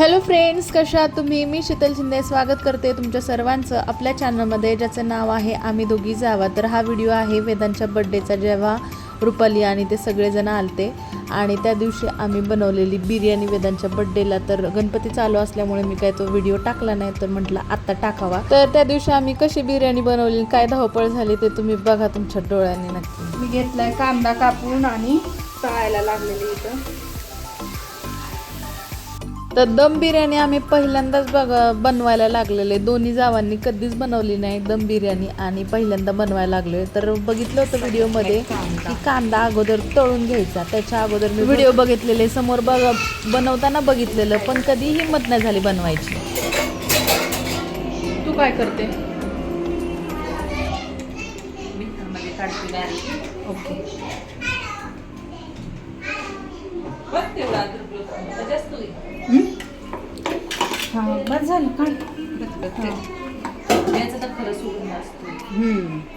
Hello friends कशा तुम्ही? मी शीतल शिंदे स्वागत करते तुमच्या सर्वांचं आपल्या चॅनलमध्ये ज्याचं नाव आहे आम्ही दोघी जावा. तर हा व्हिडिओ आहे वेदांच्या बड्डेचा जेव्हा रुपाली आणि ते सगळेजण आलते. आणि त्या दिवशी आम्ही बनवलेली बिर्याणी वेदांच्या बड्डेला तर गणपती चालू असल्यामुळे मी काय तो व्हिडिओ टाकला नाही तर म्हटलं आत्ता टाकावा. तर त्या दिवशी आम्ही कशी बिर्याणी बनवली काय धावपळ झाली ते तुम्ही बघा तुमच्या डोळ्यांनी नक्की. मी घेतलाय कांदा कापून आणि तळायला लागलेली इथं. तर दम बिर्याणी आम्ही पहिल्यांदाच बघ बनवायला लागलेले. दोन्ही जावांनी कधीच बनवली नाही दम बिर्याणी आणि पहिल्यांदा बनवायला लागले तर बघितलं होतं व्हिडिओमध्ये की कांदा अगोदर तळून घ्यायचा. त्याच्या अगोदर मी व्हिडिओ बघितलेले. समोर बघ बनवताना बघितलेलं पण कधी हिंमत नाही झाली बनवायची. तू काय करते? ओके. हा बस झालं काय?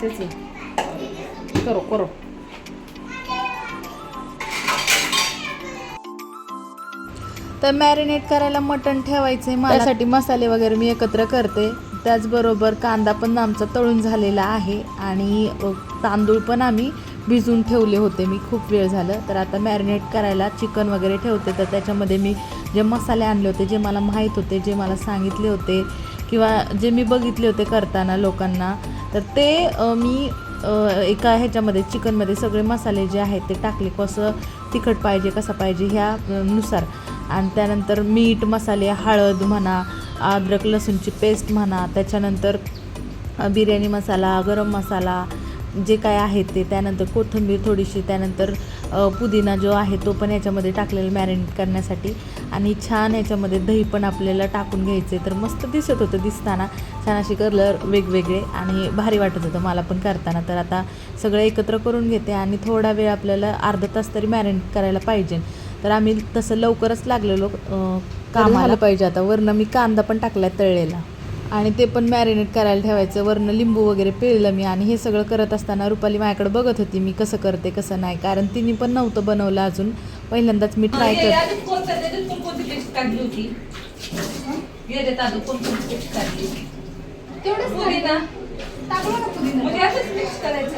तेच आहे. करो करो. तर मॅरिनेट करायला मटण ठेवायचे माझ्यासाठी मसाले वगैरे मी एकत्र करते. त्याचबरोबर कांदा पण आमचा तळून झालेला आहे. आणि अ, तांदूळ पण आम्ही भिजून ठेवले होते मी. खूप वेळ झालं. तर आता मॅरिनेट करायला चिकन वगैरे ठेवते. तर त्याच्यामध्ये मी जे मसाले आणले होते जे मला माहीत होते जे मला सांगितले होते किंवा जे मी बघितले होते करताना लोकांना तर ते मी एका ह्याच्यामध्ये चिकनमध्ये सगळे मसाले जे आहेत ते टाकले. कसं तिखट पाहिजे कसं पाहिजे ह्या नुसार. आणि त्यानंतर मीठ मसाले हळद म्हणा अद्रक लसूणची पेस्ट म्हणा. त्याच्यानंतर बिर्याणी मसाला गरम मसाला जे काय आहे ते त्यानंतर कोथिंबीर थोडीशी त्यानंतर पुदिना जो आहे तो पण याच्यामध्ये टाकलेला मॅरिनेट करण्यासाठी. आणि छान याच्यामध्ये दही पण आपल्याला टाकून घ्यायचे तर मस्त दिसत होतं दिसताना. छान असे कलर वेगवेगळे आणि भारी वाटत होतं मला पण करताना. तर आता सगळं एकत्र करून घेते आणि थोडा वेळ आपल्याला अर्धा तास तरी मॅरिनेट करायला पाहिजे. तर आम्ही तसं लवकरच लागलेलो काम आलं पाहिजे आता. वरनं मी कांदा पण टाकलाय तळलेला. आणि ते पण मॅरिनेट करायला ठेवायचं. वरनं लिंबू वगैरे पिळलं मी आणि हे सगळं करत असताना रुपाली माझ्याकडे बघत होती मी कसं करते कसं नाही. कारण तिने पण नव्हतं बनवलं अजून. पहिल्यांदाच मी ट्राय करते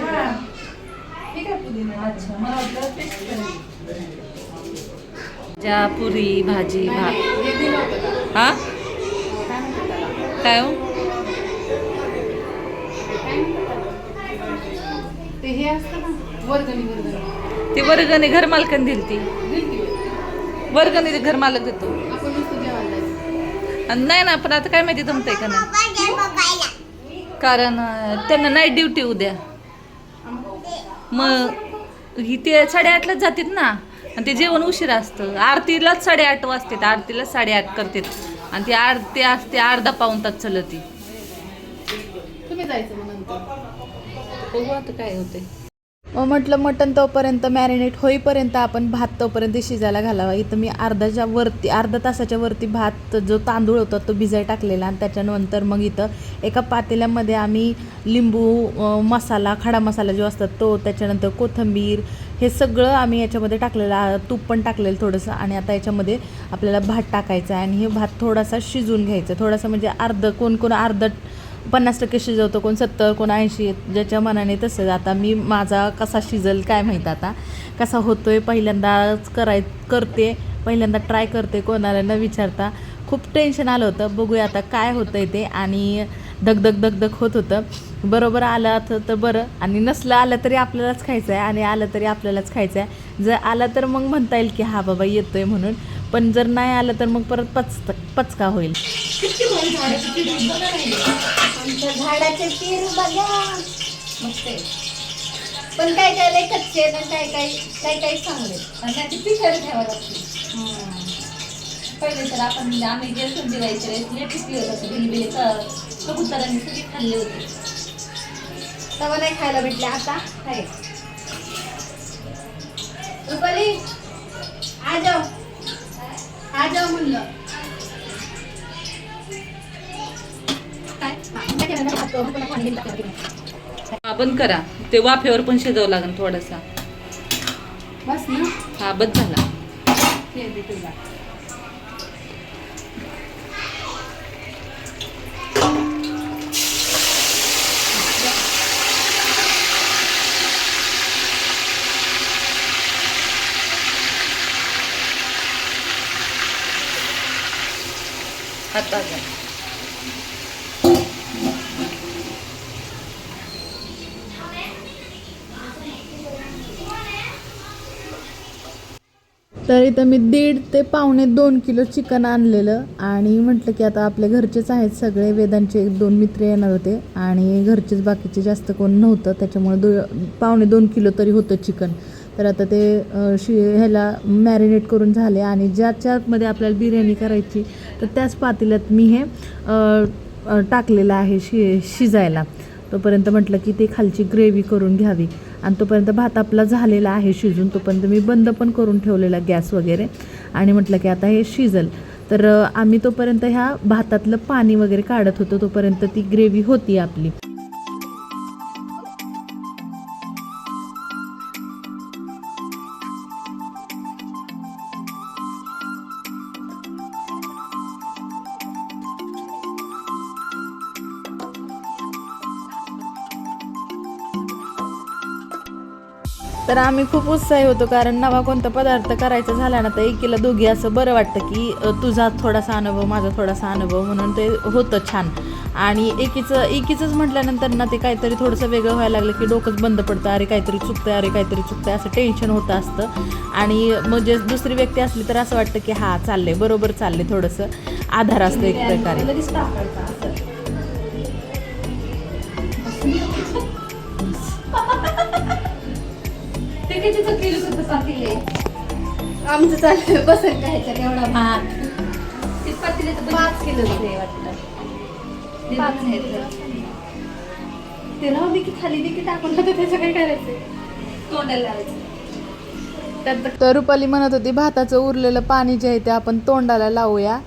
हा. पुदिना. ज्या पुरी भाजी भात. हे दिलं होतं का? हा काय म्हणतात काय हो? ते हे वर्गणी घर मालकाने दिली ती. वर्गणी ते घर मालक देतो. नाही ना पण आता काय माहिती जमतंय का नाही? कारण त्यांना नाईट ड्युटी उद्या. मग ते साडेआठलाच जातात ना आणि ते जेवण उशीर असतं. आरतीलाच साडेआठ वाजतात आरतीलाच साडेआठ करतात. आणि ती आज असते अर्धा पाऊन तास चालती तुम्ही जायचं मग नंतर. बघू आता काय होते मग म्हटलं मटण तोपर्यंत मॅरिनेट होईपर्यंत आपण भात तोपर्यंत शिजायला घालावा. इथं मी अर्धाच्या वरती अर्धा तासाच्या वरती भात जो तांदूळ होता तो भिजाय टाकलेला आणि त्याच्यानंतर मग इथं एका पातेल्यामध्ये आम्ही लिंबू मसाला खडा मसाला जो असतात तो त्याच्यानंतर कोथिंबीर हे सगळं आम्ही याच्यामध्ये टाकलेलं तूप पण टाकलेलं थोडंसं आणि आता याच्यामध्ये आपल्याला भात टाकायचा आहे आणि हे भात थोडासा शिजून घ्यायचं. थोडासा म्हणजे अर्ध कोण कोण अर्ध पन्नास टक्के शिजवतो कोण सत्तर कोण ऐंशी ज्याच्या मनाने तसं आता मी माझा कसा शिजल काय माहीत आता? कसा होतो आहे पहिल्यांदाच कराय करते पहिल्यांदा ट्राय करते कोणाला न विचारता. खूप टेन्शन आलं होतं. बघूया आता काय होतं आहे ते. आणि धगधग धगधग होत होतं. बरोबर आलं तर बरं. आणि नसलं आलं तरी आपल्यालाच खायचं आहे आणि आलं तरी आपल्यालाच खायचं आहे जर आलं तर मग म्हणता येईल की हा बाबा येतो आहे म्हणून. पण जर नाही आलं तर मग परत पच पचका होईल. आमच्या झाडाचे पेरू बघा. मस्त आहे. पण काय काय लय कच्चे आहेत आणि काय काय काय काय चांगले आणि त्याची पिकायला ठेवावं लागते पहिले तर आपण म्हणजे आम्ही गेलो दिवाळीच्या वेळेस लय पिकली होत असं बिली बिली कबुतरांनी सगळी खाल्ली होती. तेव्हा नाही खायला भेटले आता काय रुपाली आ जाओ आ जाओ म्हणलं हा. हा बंद करा. ते वाफेवर पण शिजावं लागेल थोडासा. बस ना. हा बस झाला आता तर इथं मी दीड ते पावणे दोन किलो चिकन आणलेलं आणि म्हटलं की आता आपले घरचेच आहेत सगळे. वेदांचे एक दोन मित्र येणार होते आणि घरचेच बाकीचे जास्त कोण नव्हतं त्याच्यामुळे दो पावणे दोन किलो तरी होतं चिकन. तर आता ते शि ह्याला मॅरिनेट करून झाले आणि ज्याच्यामध्ये आपल्याला बिर्याणी करायची तर त्याच पातेल्यात मी हे टाकलेलं आहे शि शिजायला. तोपर्यंत म्हटलं की ते खालची ग्रेव्ही करून घ्यावी. आणि तोपर्यंत भात आपला झालेला आहे शिजून तोपर्यंत मी बंद पण करून ठेवलेला गॅस वगैरे. आणि म्हटलं की आता हे शिजल. तर आम्ही तोपर्यंत ह्या भातातलं पाणी वगैरे काढत होतो तोपर्यंत ती ग्रेव्ही होती आपली. तर आम्ही खूप उत्साही होतो कारण नवा कोणता पदार्थ करायचा झाला ना तर एकीला दोघी असं बरं वाटतं की तुझा थोडासा अनुभव माझा थोडासा अनुभव म्हणून ते होतं छान. आणि एकीचं एकीचंच म्हटल्यानंतर ना ते काहीतरी थोडंसं वेगळं व्हायला लागलं की डोकंच बंद पडतं अरे काहीतरी चुकतंय अरे काहीतरी चुकतंय असं टेन्शन होतं असतं. आणि मग जे दुसरी व्यक्ती असली तर असं वाटतं की हां चाललंय बरोबर चाललंय थोडंसं. आधार असतो एक प्रकारे. ते किती केलं होतं पातेले. आमचं चाललं बसेल एवढा भात. ते तर पाच किलो आहे वाटतं. ते पाच पण आहेत. ते राहू दे की खाली दे की टाकून होतं त्याचं काय करायचं? तोंडाला लावायचं. तर रुपाली म्हणत होती भाताचं उरलेलं पाणी जे आहे ते आपण तोंडाला लावूया.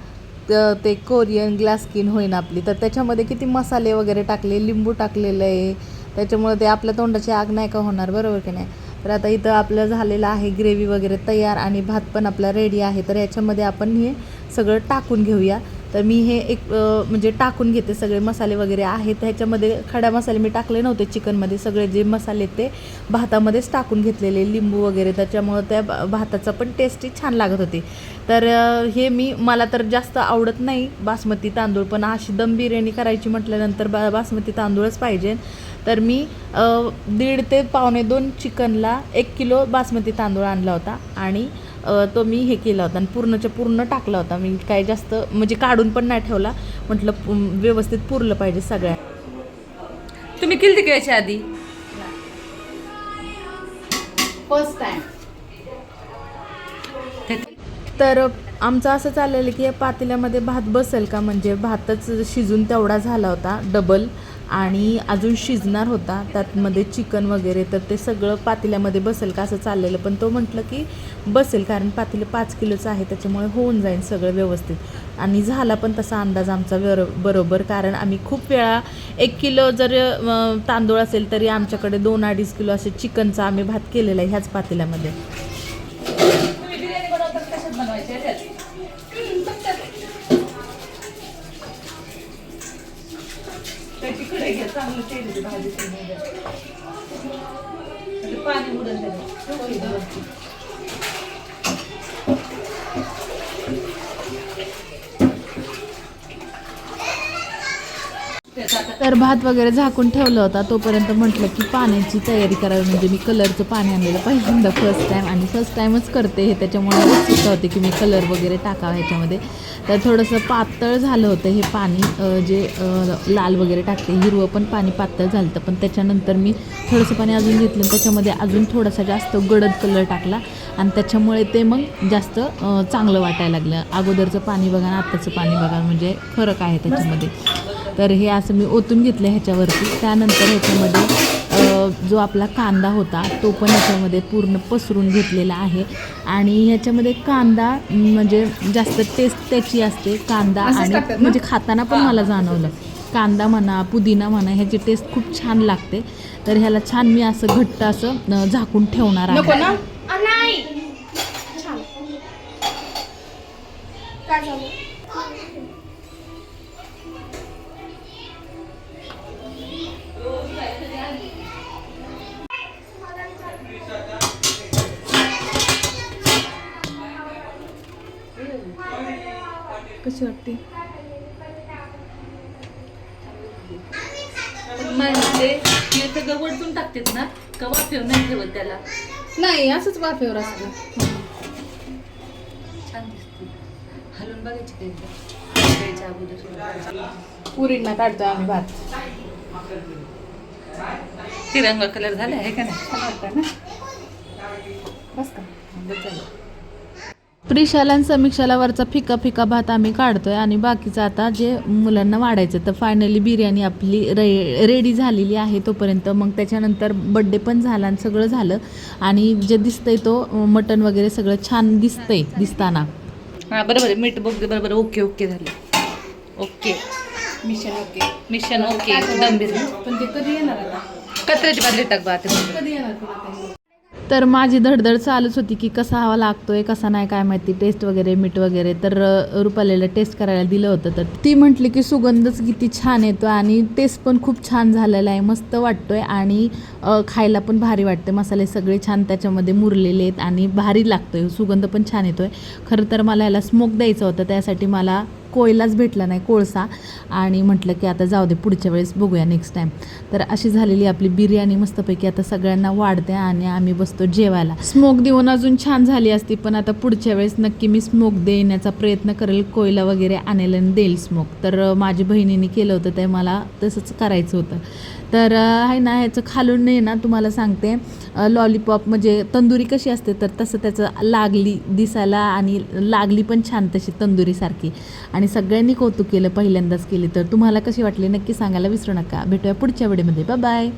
त- ते कोरियन ग्लास स्किन होईन आपली. तर त्याच्यामध्ये किती मसाले वगैरे टाकले लिंबू टाकलेलं आहे. त्याच्यामुळे ते आपल्या तोंडाची आग नाही का होणार बरोबर की नाही? तर आता इथं आपलं झालेलं आहे ग्रेव्ही वगैरे तयार आणि भात पण आपला रेडी आहे. तर याच्यामध्ये आपण हे सगळं टाकून घेऊया. तर मी हे एक म्हणजे टाकून घेते. सगळे मसाले वगैरे आहेत. ह्याच्यामध्ये खड्या मसाले मी टाकले नव्हते चिकनमध्ये. सगळे जे मसाले ते भातामध्येच टाकून घेतलेले लिंबू वगैरे. त्याच्यामुळं त्या भाताचं पण टेस्टी छान लागत होती. तर हे मी मला तर जास्त आवडत नाही बासमती तांदूळ. पण अशी दम बिर्याणी करायची म्हटल्यानंतर बा बासमती तांदूळच पाहिजे. तर मी दीड ते पावणे दोन चिकनला एक किलो बासमती तांदूळ आणला होता आणि तो मी हे केला होता आणि पूर्णच्या पूर्ण टाकला होता. मी काय जास्त म्हणजे काढून पण नाही ठेवला. म्हटलं व्यवस्थित पुरलं पाहिजे सगळ्या. तुम्ही केली का याच्या आधी? फर्स्ट टाइम तर आमचं असं चाललेलं की या पातेल्यामध्ये भात बसेल का? म्हणजे भातच शिजून तेवढा झाला होता डबल आणि अजून शिजणार होता त्यातमध्ये चिकन वगैरे तर ते सगळं पातेल्यामध्ये बसेल का असं चाललेलं. पण तो म्हटलं की बसेल कारण पातेलं पाच किलोचं आहे त्याच्यामुळे होऊन जाईल सगळं व्यवस्थित. आणि झाला पण तसा अंदाज आमचा बर बरोबर कारण आम्ही खूप वेळा एक किलो जर तांदूळ असेल तरी आमच्याकडे दोन अडीच किलो असे चिकनचा आम्ही भात केलेला आहे ह्याच पातेल्यामध्ये. त्याची कडे घ्या चांगलं तेल भाजी म्हणजे पाणी उडून त्याला तर भात वगैरे झाकून ठेवलं होता. तोपर्यंत म्हटलं की पाण्याची तयारी करावी. म्हणजे मी कलरचं पाणी आणलेलं पहिल्यांदा फर्स्ट टाईम आणि फर्स्ट टाईमच करते हे. त्याच्यामुळे उत्सुकता होते की मी कलर वगैरे टाकावं ह्याच्यामध्ये. तर थोडंसं पातळ झालं होतं हे पाणी. जे लाल वगैरे टाकते हिरवं पण पाणी पातळ झालं होतं. पण त्याच्यानंतर मी थोडंसं पाणी अजून घेतलं आणि त्याच्यामध्ये अजून थोडासा जास्त गडद कलर टाकला. आणि त्याच्यामुळे ते मग जास्त चांगलं वाटायला लागलं. अगोदरचं पाणी बघा आणि आत्ताचं पाणी बघा. म्हणजे फरक आहे त्याच्यामध्ये. तर हे असं मी ओतून घेतलं ह्याच्यावरती. त्यानंतर ह्याच्यामध्ये जो आपला कांदा होता तो पण ह्याच्यामध्ये पूर्ण पसरून घेतलेला आहे. आणि ह्याच्यामध्ये कांदा म्हणजे जास्त टेस्ट त्याची असते. कांदा आणि म्हणजे खाताना पण मला जाणवलं. कांदा म्हणा पुदिना म्हणा ह्याची टेस्ट खूप छान लागते. तर ह्याला छान मी असं घट्ट असं झाकून ठेवणार आहे. कशी वाटते? म्हणजे ते गवडतून टाकतात ना? का वाफेव नाही ठेवत त्याला? नाही असंच वाफेवर असतं. छान दिसते. हलून बघायची ते पुरींना काढतो आम्ही भात. तिरंगा कलर झाला आहे का नाही? वाटतं ना? बस का. बरं प्रिशाला आणि समीक्षाला वरचा फिका फिका भात आम्ही काढतोय आणि बाकीचं आता जे मुलांना वाढायचं तर फायनली बिर्याणी आपली रे रेडी झालेली आहे तोपर्यंत. मग त्याच्यानंतर बड्डे पण झाला आणि सगळं झालं. आणि जे दिसतंय तो मटण वगैरे सगळं छान दिसतंय दिसताना. हा बरोबर आहे मीठ बघ बरोबर ओके ओके झाले. Okay. Mission okay. Mission okay. Dum biryani पण ते कधी येणार आता? कचऱ्याची बादली टाक बा कधी येणार तर माझी धडधड चालूच होती की कसा हवा लागतोय कसा नाही काय माहिती टेस्ट वगैरे मीठ वगैरे. तर अ, रुपालीला टेस्ट करायला दिलं होतं. तर ती म्हटली की सुगंधच किती छान येतो आणि टेस्ट पण खूप छान झालेला आहे मस्त वाटतोय आणि खायला पण भारी वाटते मसाले सगळे छान त्याच्यामध्ये मुरलेले आहेत आणि भारी लागतोय सुगंध पण छान येतोय. खरं तर मला याला स्मोक द्यायचा होता त्यासाठी मला कोयलाच भेटला नाही कोळसा. आणि म्हटलं की आता जाऊ दे पुढच्या वेळेस बघूया नेक्स्ट टाईम तर अशी झालेली आपली बिर्याणी मस्तपैकी आता सगळ्यांना वाढते आणि आम्ही बसतो जेवायला. स्मोक देऊन अजून छान झाली असती पण आता पुढच्या वेळेस नक्की मी स्मोक देण्याचा प्रयत्न करेल कोयला वगैरे आणेल आणि देईल स्मोक तर माझी बहिणीने केलं होतं ते मला तसंच करायचं होतं. तर आहे ना ह्याचं खालून नाही ना तुम्हाला सांगते. लॉलीपॉप म्हणजे तंदुरी कशी असते तर तसं त्याचं लागली दिसायला आणि लागली पण छान तशी तंदुरीसारखी आणि सगळ्यांनी कौतुक केलं पहिल्यांदाच केली. तर तुम्हाला कशी वाटली नक्की सांगायला विसरू नका. भेटूया पुढच्या व्हिडिओमध्ये. बाय